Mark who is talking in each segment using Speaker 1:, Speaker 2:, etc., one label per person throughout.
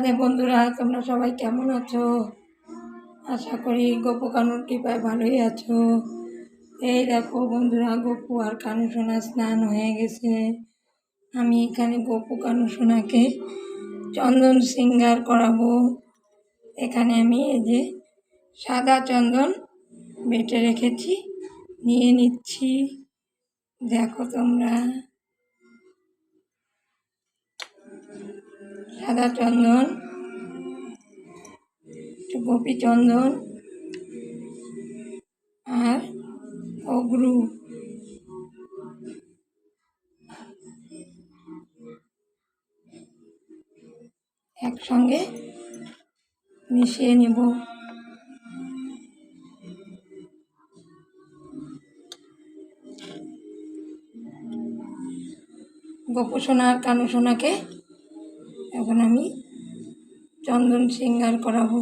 Speaker 1: রাধে বন্ধুরা, তোমরা সবাই কেমন আছো? আশা করি গপু কানুর কৃপায় ভালোই আছো। এই দেখো বন্ধুরা, গপু আর কানু সোনা স্নান হয়ে গেছে। আমি এখানে গপু কানু সোনাকে চন্দন সিঙ্গার করাবো। এখানে আমি এই যে সাদা চন্দন বেটে রেখেছি, নিয়ে নিচ্ছি। দেখো তোমরা। সাদা চন্দন একটু গোপী চন্দন আর অগ্রু। একসঙ্গে মিশিয়ে নেব। গোপু সোনা আর কানু এখন আমি চন্দন শৃঙ্গার করাবো।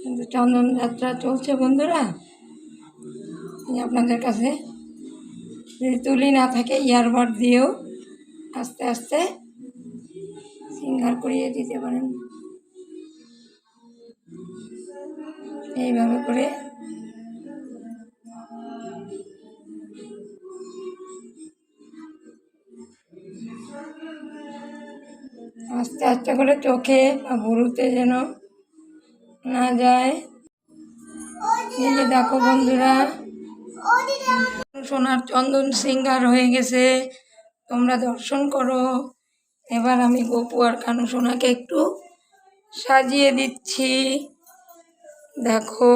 Speaker 1: কিন্তু চন্দন যাত্রা চলছে বন্ধুরা আপনাদের কাছে যদি তুলি না থাকে ইয়ারবাড দিয়েও আস্তে আস্তে শৃঙ্গার করিয়ে দিতে পারেন। এইভাবে করে আস্তে করে চোখে বা ভুরুতে যেন না যায়। এই দেখো বন্ধুরা, সোনার চন্দন সিঙ্গার হয়ে গেছে। তোমরা দর্শন করো। এবার আমি গপু আর কানু সোনাকে একটু সাজিয়ে দিচ্ছি। দেখো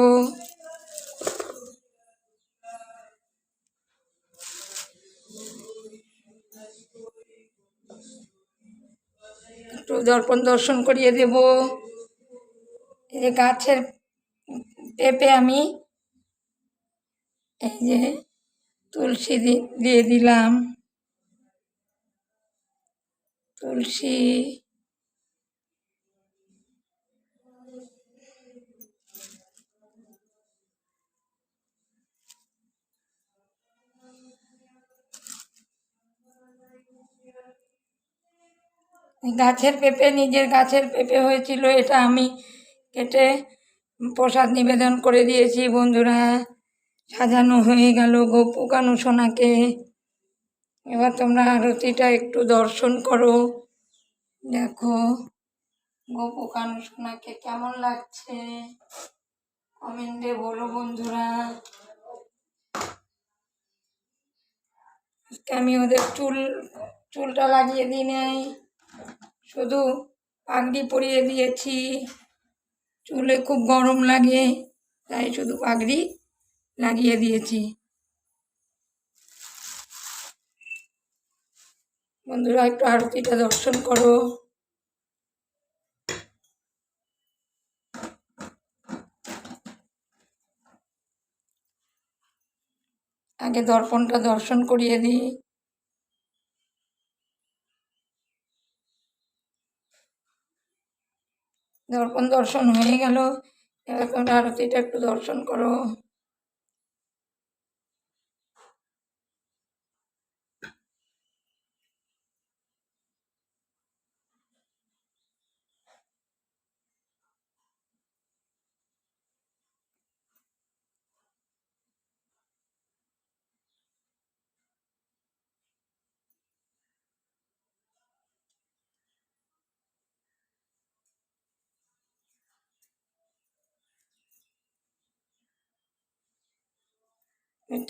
Speaker 1: একটু দর্পণ দর্শন করিয়ে দেব। এই যে গাছের পেঁপে আমি এই যে তুলসী দিয়ে দিলাম। তুলসী গাছের পেঁপে, নিজের গাছের পেঁপে হয়েছিল, এটা আমি কেটে প্রসাদ নিবেদন করে দিয়েছি। বন্ধুরা, সাজানো হয়ে গেল গপু কানু সোনাকে। এবার তোমরা আরতিটা একটু দর্শন করো। দেখো গপু কানু সোনাকে কেমন লাগছে? কমেন্টে বলো বন্ধুরা। আজকে আমি ওদের চুল, চুলটা লাগিয়ে দিই নাই। শুধু পাগড়ি পরিয়ে দিয়েছি। চুলে খুব গরম লাগে, তাই শুধু পাগড়ি লাগিয়ে দিয়েছি। বন্ধুরা, একটু আরতিটা দর্শন করো। আগে দর্পণটা দর্শন করিয়ে দিই। দর্পণ দর্শন হয়ে গেল। এবার তোমরা আরতিটা একটু দর্শন করো।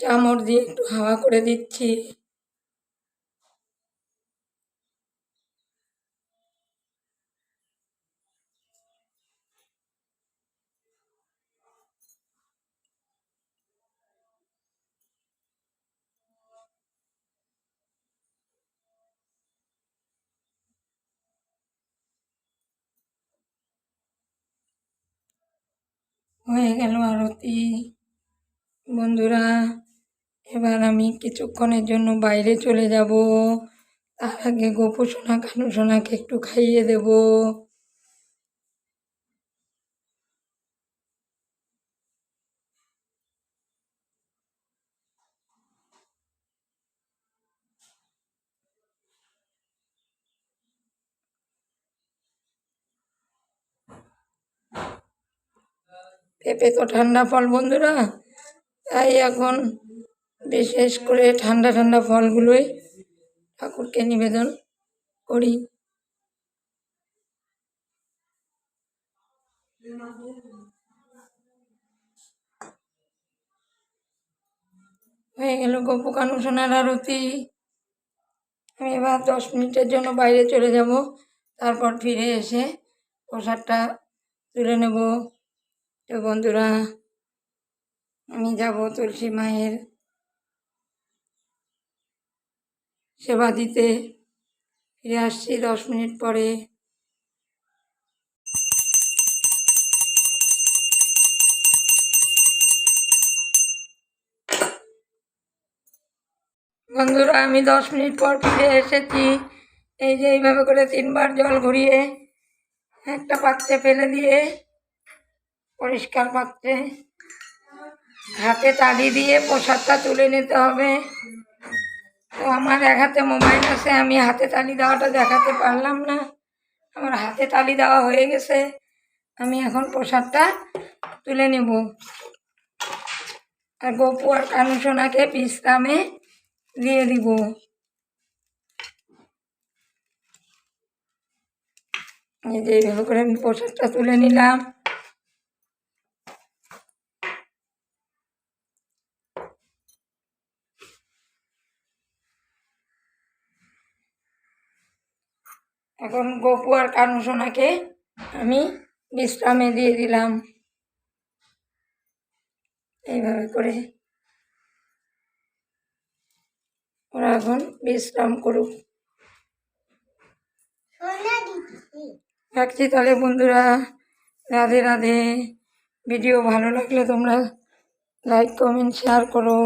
Speaker 1: চামড় দিয়ে একটু হাওয়া করে দিচ্ছি। হয়ে গেল আরতি। বন্ধুরা, এবার আমি কিছুক্ষণের জন্য বাইরে চলে যাব। তার আগে গোপু সোনা, কানু সোনাকে একটু খাইয়ে দেব। পেঁপে তো ঠান্ডা ফল, বন্ধুরা। তাই এখন বিশেষ করে ঠান্ডা ঠান্ডা ফলগুলোই ঠাকুরকে নিবেদন করি। হয়ে গেল গোপকানু সোনার আরতি। আমি এবার দশ মিনিটের জন্য বাইরে চলে যাব, তারপর ফিরে এসে প্রসাদটা তুলে নেব। তো বন্ধুরা আমি যাব তুলসী মায়ের সেবা দিতে। ফিরে আসছি দশ মিনিট পরে। বন্ধুরা, আমি দশ মিনিট পর ফিরে এসেছি। এই যে এইভাবে করে তিনবার জল ঘুরিয়ে একটা পাত্রে ফেলে দিয়ে পরিষ্কার পাত্রে হাতে তালি দিয়ে প্রসাদটা তুলে নিতে হবে। তো আমার এক হাতে মোবাইল আছে, আমি হাতে তালি দেওয়াটা দেখাতে পারলাম না। আমার হাতে তালি দেওয়া হয়ে গেছে, আমি এখন প্রসাদটা তুলে নেব। আর গপু আর কানু সোনাকে বিশ্রামে দিয়ে দিব। এই যে এইভাবে করে আমি প্রসাদটা তুলে নিলাম। এখন গপু আর কানু সোনাকে আমি বিশ্রামে দিয়ে দিলাম। এইভাবে করে ওরা এখন বিশ্রাম করুক। রাখছি তাহলে বন্ধুরা। রাধে রাধে। ভিডিও ভালো লাগলে তোমরা লাইক কমেন্ট শেয়ার করো।